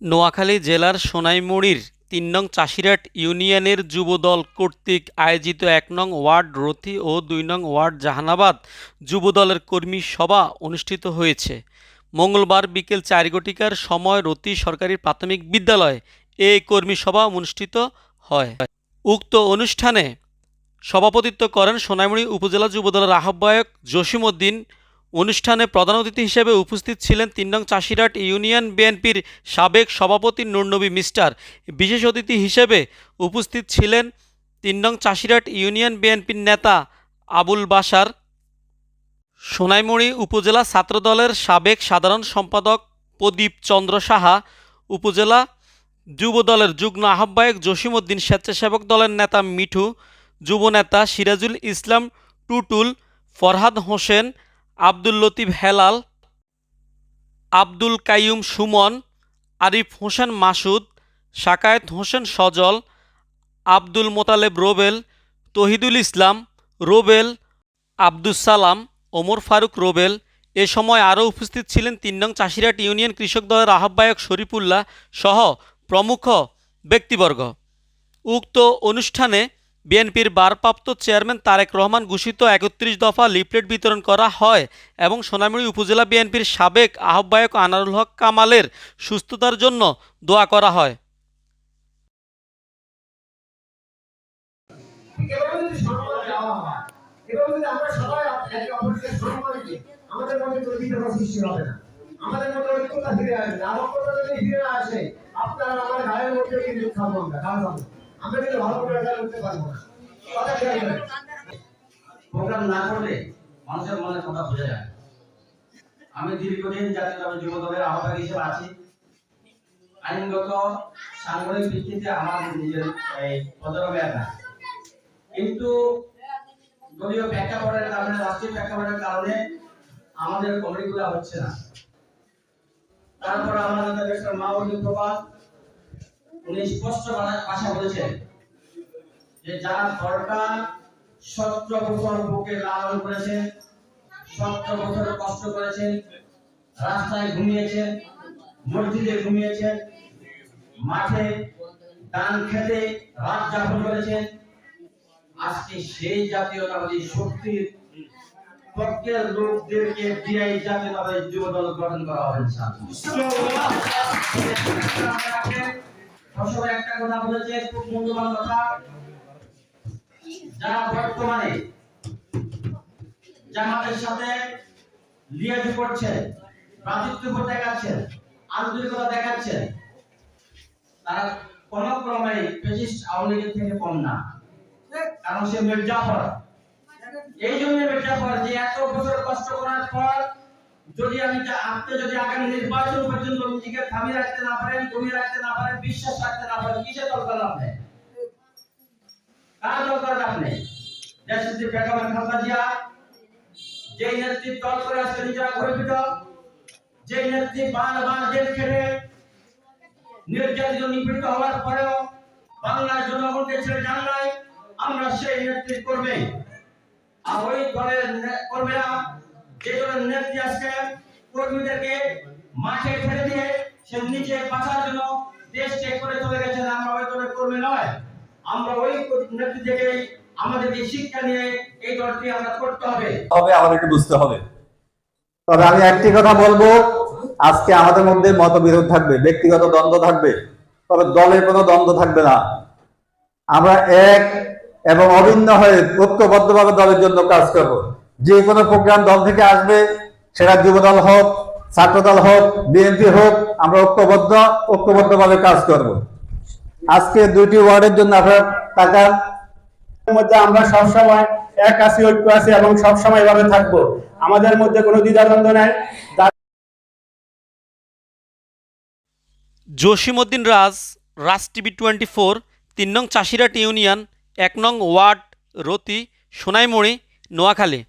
নোয়াখালী জেলার সোনাইমুড়ির তিন নং চাষিরাট ইউনিয়নের যুবদল কর্তৃক আয়োজিত এক নং ওয়ার্ড রথি ও দুই নং ওয়ার্ড জাহানাবাদ যুবদলের কর্মী সভা অনুষ্ঠিত হয়েছে। মঙ্গলবার বিকেল চার ঘটিকার সময় রতি সরকারি প্রাথমিক বিদ্যালয়ে এই কর্মী সভা অনুষ্ঠিত হয়। উক্ত অনুষ্ঠানে সভাপতিত্ব করেন সোনাইমুড়ি উপজেলা যুবদলের আহ্বায়ক জসিমউদ্দিন অনুষ্ঠানে প্রধান অতিথি হিসেবে উপস্থিত ছিলেন তিন নং চাষিরাট ইউনিয়ন বিএনপির সাবেক সভাপতি নুরনবী মিস্টার। বিশেষ অতিথি হিসেবে উপস্থিত ছিলেন তিন নং চাষিরাট ইউনিয়ন বিএনপির নেতা আবুল বাসার সোনাইমুড়ি উপজেলা ছাত্রদলের সাবেক সাধারণ সম্পাদক প্রদীপ চন্দ্র সাহা, উপজেলা যুবদলের যুগ্ম আহ্বায়ক জসিমউদ্দিন স্বেচ্ছাসেবক দলের নেতা মিঠু যুবনেতা সিরাজুল ইসলাম টুটুল, ফরহাদ হোসেন আব্দুল লতিফ হেলাল, আব্দুল কাইয়ুম সুমন, আরিফ হোসেন মাসুদ, শাকায়েত হোসেন সজল, আব্দুল মোতালেব রোবেল, তহিদুল ইসলাম রোবেল, আব্দুস সালাম, ওমর ফারুক রোবেল। এ সময় আরও উপস্থিত ছিলেন তিন নং চাষিরাট ইউনিয়ন কৃষক দলের আহ্বায়ক শরীফুল্লাহ সহ প্রমুখ ব্যক্তিবর্গ। উক্ত অনুষ্ঠানে বিএনপির ভারপ্রাপ্ত চেয়ারম্যান তারেক রহমান ঘোষিত একত্রিশ দফা লিফলেট বিতরণ করা হয় এবং সোনামুড়ি উপজেলা বিএনপির সাবেক আহ্বায়ক আনারুল হক কামালের সুস্থতার জন্য দোয়া করা হয়। আমাদের মধ্যে ঐক্যতা ফিরে আসবে ফিরে আসে। আপনার আমার গায়ের মধ্যে কিন্তু খাব আমি দীর্ঘদিন জাতীয় দলের আহ্বায়ক হিসেবে আছি। আইনগত সাংগঠনিক ভিত্তিতে আমার নিজের এই পদরবে না। কিন্তু দলীয় প্রেক্ষাপটের কারণে, রাষ্ট্রীয় প্রেক্ষাপটের কারণে আমাদের কমিটিগুলো হচ্ছে না। তারপর আমাদের দেশের মাহমুদুল প্রভা উনি স্পষ্ট ভাষা- বলেছেন যে যার দরকার সতেরো বছর বুকে লালন করেছেন সতেরো বছর কষ্ট করেছেন রাস্তায় ঘুমিয়েছেন মসজিদে ঘুমিয়েছেন মাঠে দান খেতে রাত যাপন করেছেন আজকে সেই জাতীয়তাবাদী শক্তির পক্ষের লোকদেরকে দিয়ে জাতীয়তাবাদী যুব দল গঠন করা হবে সবাই একটা কথা বলেছে, খুব মূল্যবান কথা। যারা বর্তমানে জামাতের সাথে লিয়াজু করছে দেখাচ্ছেন আন্তরিকতা দেখাচ্ছেন, তারা কোন ক্রমে ফেসিস্ট আওয়ামী থেকে কম না। কারণ সে মির্জাফর। এই জন্য মির্জাফর যে এত বছর কষ্ট করার পর যদি আমি আপনি যদি আগামী নির্বাচন পর্যন্ত নিজেকে থামিয়ে রাখতে না পারেন দমিয়ে রাখতে না পারেন, বিশ্বাস রাখতে না পারেন, কিসের দরকার আপনি? কার দরকার আপনি? দেশের যে বেগম খালেদা জিয়া যে নেতৃত্ব দল করে আজকে নিজেরা গর্বিত যে নেত্রী বারবার জেল খেটে নির্যাতিত, নিপীড়িত হওয়ার পরেও বাংলার জনগণকে ছেড়ে নাই, আমরা সেই নেতৃত্ব করবে আর ওই দলের কর্মীরা, যে দলের নেত্রী আজকে কর্মীদেরকে মাঠে ছেড়ে দিয়ে সে নিজে বাঁচার জন্য দেশ ত্যাগ করে চলে গেছেন আমরা দলের কর্মী নয়। আমরা ওই নেত্রী থেকে আমাদেরকে শিক্ষা নিয়ে এই দলটি আমরা করতে হবে। হবে আমাদেরকে বুঝতে হবে। তবে আমি একটি কথা বলব আজকে আমাদের মধ্যে মতবিরোধ থাকবে ব্যক্তিগত দ্বন্দ্ব থাকবে তবে দলের কোনো দ্বন্দ্ব থাকবে না। আমরা এক এবং অভিন্ন হয়ে ঐক্যবদ্ধভাবে দলের জন্য কাজ করব। যে কোনো প্রোগ্রাম দল থেকে আসবে সেটা যুবদল হোক ছাত্রদল হোক বিএনপি হোক আমরা ঐক্যবদ্ধ ঐক্যবদ্ধভাবে কাজ করব। আজকে দুইটি ওয়ার্ডের জন্য আপনারা তাকান। এর মধ্যে আমরা সব সময় এক আছি ঐক্য আছি এবং সব সময় এভাবে থাকব। আমাদের মধ্যে কোনো দ্বিধাদ্বন্দ্ব নাই। Jasimuddin Raj Raj TV twenty four তিন নং চাষিরাট ইউনিয়ন এক নং ওয়ার্ড রতি সোনাইমুড়ি নোয়াখালী।